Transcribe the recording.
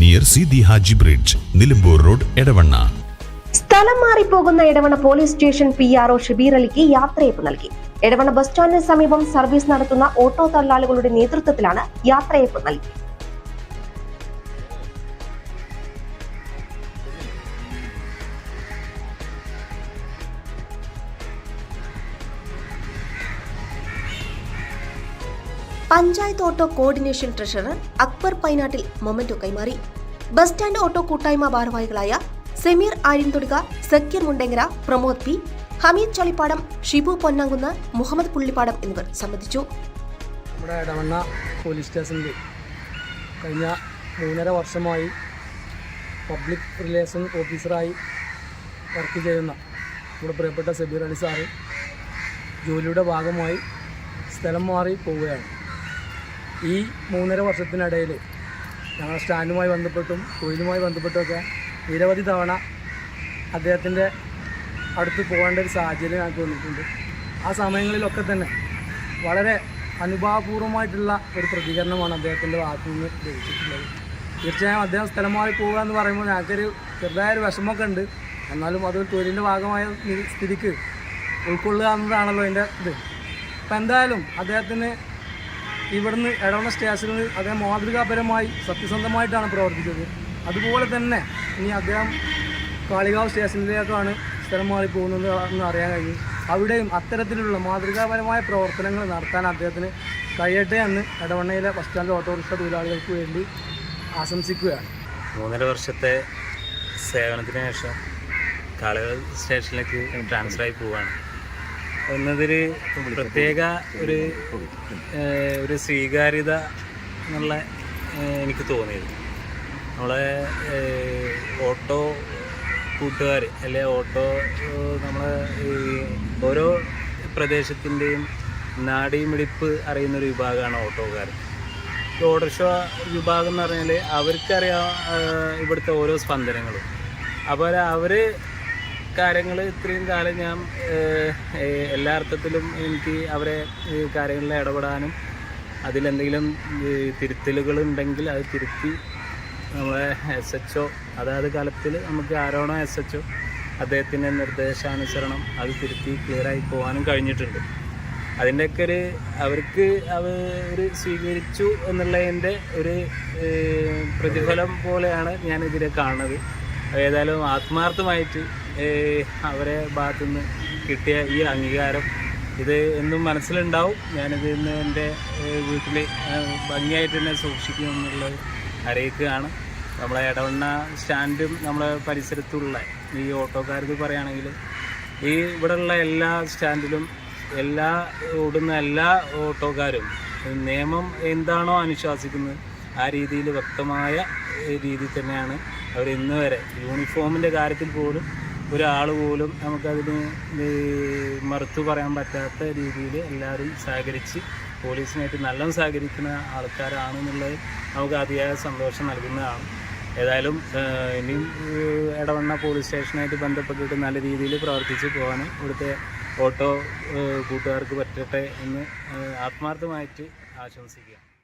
near Sidi Haji bridge Nilambur road Edavanna സ്ഥലം മാറിപ്പോകുന്ന Edavanna police station P R O Shabeer അലിക്ക് യാത്രയപ്പ് നൽകി. Edavanna bus സ്റ്റാൻഡിന് സമീപം സർവീസ് നടത്തുന്ന ഓട്ടോ തൊഴിലാളികളുടെ നേതൃത്വത്തിലാണ് യാത്രയപ്പ് നൽകിയത് panchayat auto coordination treasurer Akbar Painattil memento കൈമാറി. ബസ് സ്റ്റാൻഡ് ഓട്ടോ കൂട്ടായ്മ ഭാരവാഹികളായ സെമീർ ആര്യൻതൊടുക സക്കീർ മുണ്ടെങ്കര പ്രമോദ് പി ഹമീദ് ചളിപ്പാടം ഷിബു പൊന്നാങ്കുന്ന് മുഹമ്മദ് പുള്ളിപ്പാടം എന്നിവർ സംബന്ധിച്ചു. നമ്മുടെ ഇടവണ്ണ പോലീസ് സ്റ്റേഷനിൽ കഴിഞ്ഞ മൂന്നര വർഷമായി പബ്ലിക് റിലേഷൻ ഓഫീസറായി വർക്ക് ചെയ്യുന്ന നമ്മുടെ പ്രിയപ്പെട്ട സബീർ അലി സാറ് ജോലിയുടെ ഭാഗമായി സ്ഥലം മാറി പോവുകയാണ്. ഈ മൂന്നര വർഷത്തിനിടയിൽ ഞങ്ങൾ സ്റ്റാൻഡുമായി ബന്ധപ്പെട്ടും തൊഴിലുമായി ബന്ധപ്പെട്ടുമൊക്കെ നിരവധി തവണ അദ്ദേഹത്തിന്റെ അടുത്ത് പോകേണ്ട ഒരു സാഹചര്യം ഞങ്ങൾക്ക് വന്നിട്ടുണ്ട്. ആ സമയങ്ങളിലൊക്കെ തന്നെ വളരെ അനുഭാവപൂർവമായിട്ടുള്ള ഒരു പ്രതികരണമാണ് അദ്ദേഹത്തിന്റെ ഭാഗത്തു നിന്ന് ലഭിച്ചിട്ടുള്ളത്. തീർച്ചയായും അദ്ദേഹം സ്ഥലം മാറി പോവുക എന്ന് പറയുമ്പോൾ ഞങ്ങൾക്കൊരു ചെറുതായൊരു വിഷമമൊക്കെ ഉണ്ട്. എന്നാലും അതൊരു തൊഴിലിന്റെ ഭാഗമായ സ്ഥിതിക്ക് ഉൾക്കൊള്ളുക എന്നതാണല്ലോ അതിന്റെ ഇത്. അപ്പം എന്തായാലും അദ്ദേഹത്തിന് ഇവിടുന്ന് എടവണ സ്റ്റേഷനിൽ അദ്ദേഹം മാതൃകാപരമായി സത്യസന്ധമായിട്ടാണ് പ്രവർത്തിച്ചത്. അതുപോലെ തന്നെ ഇനി അദ്ദേഹം കാളികാവ് സ്റ്റേഷനിലേക്കാണ് സ്ഥലം മാറി പോകുന്നത് എന്ന് അറിയാൻ കഴിയും അവിടെയും അത്തരത്തിലുള്ള മാതൃകാപരമായ പ്രവർത്തനങ്ങൾ നടത്താൻ അദ്ദേഹത്തിന് കഴിയട്ടെ എന്ന് ഇടവണ്ണയിലെ ബസ് സ്റ്റാൻഡ് ഓട്ടോറിക്ഷ തൊഴിലാളികൾക്ക് വേണ്ടി ആശംസിക്കുകയാണ്. മൂന്നര വർഷത്തെ സേവനത്തിന് ശേഷം കാളികാവ് സ്റ്റേഷനിലേക്ക് ട്രാൻസ്ഫർ ആയി പോവാണ് എന്നതൊരു പ്രത്യേക ഒരു ഒരു സ്വീകാര്യത എന്നുള്ള എനിക്ക് തോന്നിയത്. നമ്മളെ ഓട്ടോ കൂട്ടുകാർ അല്ലെ ഓട്ടോ നമ്മളെ ഈ ഓരോ പ്രദേശത്തിന്റെയും നാടിമിടിപ്പ് അറിയുന്ന ഒരു വിഭാഗമാണ് ഓട്ടോക്കാർ ഓട്ടോറിക്ഷ വിഭാഗം എന്ന് പറഞ്ഞാൽ അവർക്കറിയാം ഇവിടുത്തെ ഓരോ സ്പന്ദനങ്ങളും. അപ്പോൾ അവർ കാര്യങ്ങൾ ഇത്രയും കാലം ഞാൻ എല്ലാ അർത്ഥത്തിലും എനിക്ക് അവരെ കാര്യങ്ങളിൽ ഇടപെടാനും അതിലെന്തെങ്കിലും തിരുത്തലുകൾ ഉണ്ടെങ്കിൽ അത് തിരുത്തി നമ്മളെ എസ് എച്ച് ഒ അതായത് കാലത്തിൽ നമുക്ക് ആരോണോ എസ് എച്ച് ഒ അദ്ദേഹത്തിന്റെ നിർദ്ദേശാനുസരണം അത് തിരുത്തി ക്ലിയറായി പോകാനും കഴിഞ്ഞിട്ടുണ്ട്. അതിന്റെയൊക്കെ ഒരു അവർക്ക് അവർ സ്വീകരിച്ചു എന്നുള്ളതിന്റെ ഒരു പ്രതിഫലം പോലെയാണ് ഞാൻ ഇതിനെ കാണുന്നത്. ഏതായാലും ആത്മാർത്ഥമായിട്ട് ഏഹ്, ഭാഗത്തു നിന്ന് കിട്ടിയ ഈ അംഗീകാരം. ഇത് എന്നും മനസ്സിലുണ്ടാവും. ഞാനിത് ഇന്ന് എന്റെ വീട്ടിൽ ഭംഗിയായിട്ട് തന്നെ സൂക്ഷിക്കും എന്നുള്ളത് അറിയിക്കുകയാണ്. നമ്മളെ ഇടവണ്ണ സ്റ്റാൻഡും നമ്മളെ പരിസരത്തുള്ള ഈ ഓട്ടോക്കാർക്ക് പറയുകയാണെങ്കിൽ ഈ ഇവിടെയുള്ള എല്ലാ സ്റ്റാൻഡിലും എല്ലാ ഓടുന്ന എല്ലാ ഓട്ടോക്കാരും നിയമം എന്താണോ അനുശാസിക്കുന്നത് ആ രീതിയിൽ വ്യക്തമായ രീതിയിൽ തന്നെയാണ് അവർ ഇന്ന് വരെ യൂണിഫോമിന്റെ കാര്യത്തിൽ പോലും ഒരാൾ പോലും നമുക്കതിന് മറുത്തു പറയാൻ പറ്റാത്ത രീതിയിൽ എല്ലാവരും സഹകരിച്ച് പോലീസിനായിട്ട് നല്ല സഹകരിക്കുന്ന ആൾക്കാരാണ് എന്നുള്ളത് നമുക്ക് അതിയായ സന്തോഷം നൽകുന്നതാണ്. ഏതായാലും ഇനിയും ഇടവണ്ണ പോലീസ് സ്റ്റേഷനായിട്ട് ബന്ധപ്പെട്ടിട്ട് നല്ല രീതിയിൽ പ്രവർത്തിച്ച് പോകാനും ഇവിടുത്തെ ഓട്ടോ കൂട്ടുകാർക്ക് പറ്റട്ടെ എന്ന് ആത്മാർത്ഥമായിട്ട് ആശംസിക്കുക